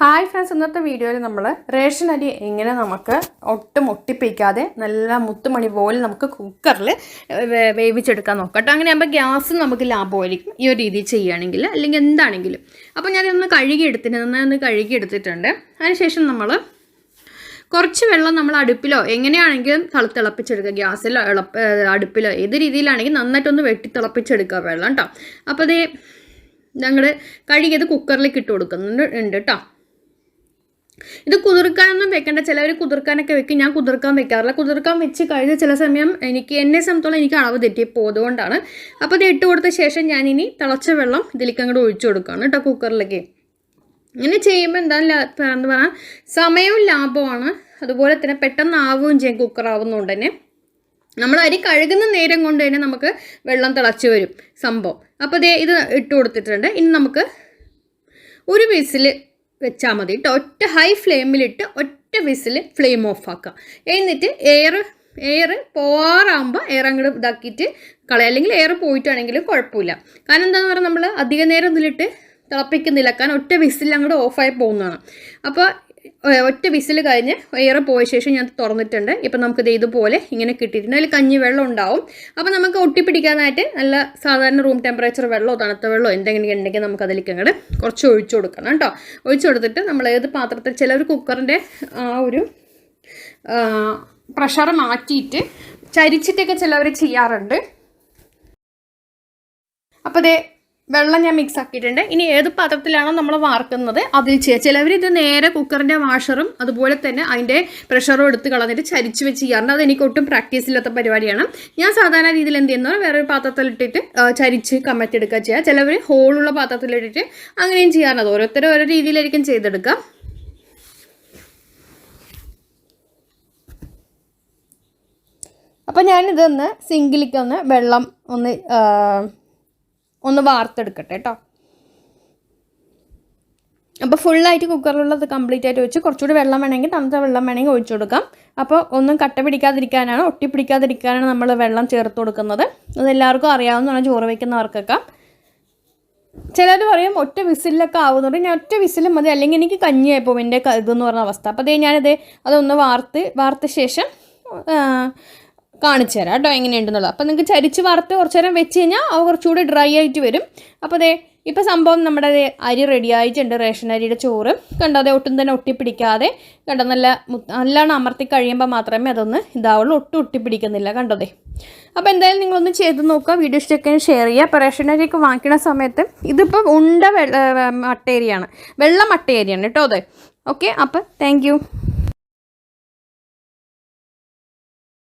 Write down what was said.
Hi friends ഇന്നത്തെ വീഡിയോയിൽ നമ്മൾ റേഷൻ അരി എങ്ങനെ നമുക്ക് ഒട്ടും ഒട്ടിപ്പിക്കാതെ നല്ല മുത്തുമണി പോലെ നമുക്ക് കുക്കറിൽ വേവിച്ചെടുക്കാൻ നോക്കാം കേട്ടോ. അങ്ങനെ ആകുമ്പോൾ ഗ്യാസ് നമുക്ക് ലാഭമായിരിക്കും ഈ ഒരു രീതിയിൽ ചെയ്യുകയാണെങ്കിൽ അല്ലെങ്കിൽ എന്താണെങ്കിലും. അപ്പോൾ ഞാനിതൊന്ന് കഴുകി എടുത്തിട്ട് നന്നായി കഴുകി എടുത്തിട്ടുണ്ട് അതിനുശേഷം നമ്മൾ കുറച്ച് വെള്ളം നമ്മൾ അടുപ്പിലോ എങ്ങനെയാണെങ്കിലും തള തിളപ്പിച്ചെടുക്കുക. ഗ്യാസിലോ എളുപ്പ അടുപ്പിലോ ഏത് രീതിയിലാണെങ്കിൽ നന്നായിട്ടൊന്ന് വെട്ടി തിളപ്പിച്ചെടുക്കുക വെള്ളം കേട്ടോ. അപ്പോൾ അതേ ഞങ്ങൾ കഴുകിയത് കുക്കറിലേക്ക് ഇട്ട് കൊടുക്കുന്നുണ്ട് ഉണ്ട് കേട്ടോ. ഇത് കുതിർക്കാനൊന്നും വെക്കേണ്ട. ചിലവർ കുതിർക്കാനൊക്കെ വെക്കും. ഞാൻ കുതിർക്കാൻ വെക്കാറില്ല. കുതിർക്കാൻ വെച്ച് കഴിഞ്ഞ ചില സമയം എനിക്ക് എന്നെ സംബന്ധിച്ചോളം എനിക്ക് അളവ് തെറ്റിപ്പോകും അതുകൊണ്ടാണ്. അപ്പോൾ ഇത് ഇട്ട് കൊടുത്ത ശേഷം ഞാനിനി തിളച്ച വെള്ളം ഇതിലേക്ക് അങ്ങോട്ട് ഒഴിച്ചു കൊടുക്കുകയാണ് കേട്ടോ കുക്കറിലേക്ക്. ഇങ്ങനെ ചെയ്യുമ്പോൾ എന്താണെന്ന് പറഞ്ഞാൽ സമയവും ലാഭമാണ് അതുപോലെ തന്നെ പെട്ടെന്ന് ആവുകയും ചെയ്യും കുക്കറാവുന്നതുകൊണ്ട് തന്നെ. നമ്മൾ അരി കഴുകുന്ന നേരം കൊണ്ട് തന്നെ നമുക്ക് വെള്ളം തിളച്ച് വരും സംഭവം. അപ്പോൾ ദേ ഇത് ഇട്ട് കൊടുത്തിട്ടുണ്ട്. ഇനി നമുക്ക് ഒരു വിസിൽ വെച്ചാൽ മതി. കേട്ടോ ഒറ്റ ഹൈ ഫ്ലെയിമിലിട്ട് ഒറ്റ വിസിൽ ഫ്ലെയിം ഓഫ് ആക്കുക എന്നിട്ട് എയർ എയർ പോവാറാകുമ്പോൾ എയർ അങ്ങോട്ട് ഇതാക്കിയിട്ട് കളയാം. അല്ലെങ്കിൽ എയർ പോയിട്ടാണെങ്കിലും കുഴപ്പമില്ല. കാരണം എന്താണെന്ന് പറഞ്ഞാൽ നമ്മൾ അധിക നേരം ഇതിലിട്ട് തിളപ്പിക്കുന്നില്ല. കാരണം ഒറ്റ വിസിൽ അങ്ങോട്ട് ഓഫായി പോകുന്നതാണ്. അപ്പോൾ ഒറ്റ വിസിൽ കഴിഞ്ഞ് എയർ പോയ ശേഷം ഞാൻ തുറന്നിട്ടുണ്ട്. ഇപ്പം നമുക്കിത് ഇതുപോലെ ഇങ്ങനെ കിട്ടിയിട്ടുണ്ട്. അതിൽ കഞ്ഞി വെള്ളം ഉണ്ടാവും. അപ്പോൾ നമുക്ക് ഒട്ടിപ്പിടിക്കാനായിട്ട് നല്ല സാധാരണ റൂം ടെമ്പറേച്ചർ വെള്ളമോ തണുത്ത വെള്ളമോ എന്തെങ്കിലും ഉണ്ടെങ്കിൽ നമുക്ക് അതിലേക്ക് അങ്ങോട്ട് കുറച്ച് ഒഴിച്ചു കൊടുക്കണം കേട്ടോ. ഒഴിച്ചു കൊടുത്തിട്ട് നമ്മൾ ഏത് പാത്രത്തിൽ ചിലർ കുക്കറിന്റെ ആ ഒരു പ്രഷർ മാറ്റിയിട്ട് ചരിച്ചിട്ടൊക്കെ ചിലവർ ചെയ്യാറുണ്ട്. അപ്പോൾ ദേ വെള്ളം ഞാൻ മിക്സ് ആക്കിയിട്ടുണ്ട്. ഇനി ഏത് പാത്രത്തിലാണോ നമ്മൾ വാർക്കുന്നത് അതിൽ ചെയ്യുക ചിലവർ ഇത് നേരെ കുക്കറിന്റെ വാഷറും അതുപോലെ തന്നെ അതിന്റെ പ്രഷറും എടുത്ത് കളഞ്ഞിട്ട് ചരിച്ച് വെച്ച് ചെയ്യാറുണ്ട്. അത് എനിക്ക് ഒട്ടും പ്രാക്ടീസ് ഇല്ലാത്ത പരിപാടിയാണ്. ഞാൻ സാധാരണ രീതിയിൽ എന്ത് ചെയ്യുന്നത് വേറൊരു പാത്രത്തിലിട്ടിട്ട് ചരിച്ച് കമ്മറ്റെടുക്കുക ചെയ്യുക ചിലവർ ഹോളുള്ള പാത്രത്തിലിട്ടിട്ട് അങ്ങനെയും ചെയ്യാറുണ്ട്. ഓരോരുത്തരും ഓരോ രീതിയിലായിരിക്കും ചെയ്തെടുക്കുക. അപ്പോൾ ഞാനിതൊന്ന് സിങ്കിലേക്കൊന്ന് വെള്ളം ഒന്ന് ഒന്ന് വാർത്തെടുക്കട്ടെ കേട്ടോ അപ്പോൾ ഫുള്ളായിട്ട് കുക്കറിലുള്ളത് കംപ്ലീറ്റ് ആയിട്ട് വെച്ച് കുറച്ചുകൂടി വെള്ളം വേണമെങ്കിൽ തണുത്ത വെള്ളം വേണമെങ്കിൽ ഒഴിച്ചു കൊടുക്കാം. അപ്പോൾ ഒന്നും കട്ട പിടിക്കാതിരിക്കാനാണ് ഒട്ടി പിടിക്കാതിരിക്കാനാണ് നമ്മൾ വെള്ളം ചേർത്ത് കൊടുക്കുന്നത്. അത് എല്ലാവർക്കും അറിയാവുന്നതാണ് ചോറ് വയ്ക്കുന്നവർക്കൊക്കെ ചിലർ പറയും ഒറ്റ വിസിലൊക്കെ ആവുന്നുണ്ട്. ഞാൻ ഒറ്റ വിസിലും മതി. അല്ലെങ്കിൽ എനിക്ക് കഞ്ഞിയായി പോകും. എന്റെ ഇതെന്ന് പറഞ്ഞ അവസ്ഥ. അപ്പോൾ അതേ ഞാനിത് അതൊന്ന് വാർത്ത് വാർത്ത ശേഷം കാണിച്ചു തരാം കേട്ടോ എങ്ങനെയുണ്ടെന്നുള്ളത്. അപ്പോൾ നിങ്ങൾക്ക് ചരിച്ച് വറുത്ത് കുറച്ച് നേരം വെച്ച് കഴിഞ്ഞാൽ അവ കുറച്ചുകൂടി ഡ്രൈ ആയിട്ട് വരും. അപ്പോൾ അതെ ഇപ്പോൾ സംഭവം നമ്മുടെ അരി റെഡി ആയിട്ടുണ്ട് റേഷൻ അരിയുടെ ചോറ്. കണ്ടോ അതെ ഒട്ടും തന്നെ ഒട്ടിപ്പിടിക്കാതെ കണ്ടോ നല്ല നല്ലോണം അമർത്തി കഴിയുമ്പോൾ മാത്രമേ അതൊന്ന് ഇതാവുള്ളൂ. ഒട്ടും ഒട്ടിപ്പിടിക്കുന്നില്ല കണ്ടോ ദേ. അപ്പോൾ എന്തായാലും നിങ്ങളൊന്ന് ചെയ്ത് നോക്കുക. വീഡിയോ ഇഷ്ടമൊക്കെ ഷെയർ ചെയ്യുക. അപ്പോൾ റേഷൻ അരിയൊക്കെ വാങ്ങിക്കുന്ന സമയത്ത് ഇതിപ്പോൾ ഉണ്ട വെള്ള മട്ടേരിയാണ് വെള്ള മട്ടേരിയാണ് കേട്ടോ അതെ ഓക്കെ അപ്പോൾ താങ്ക്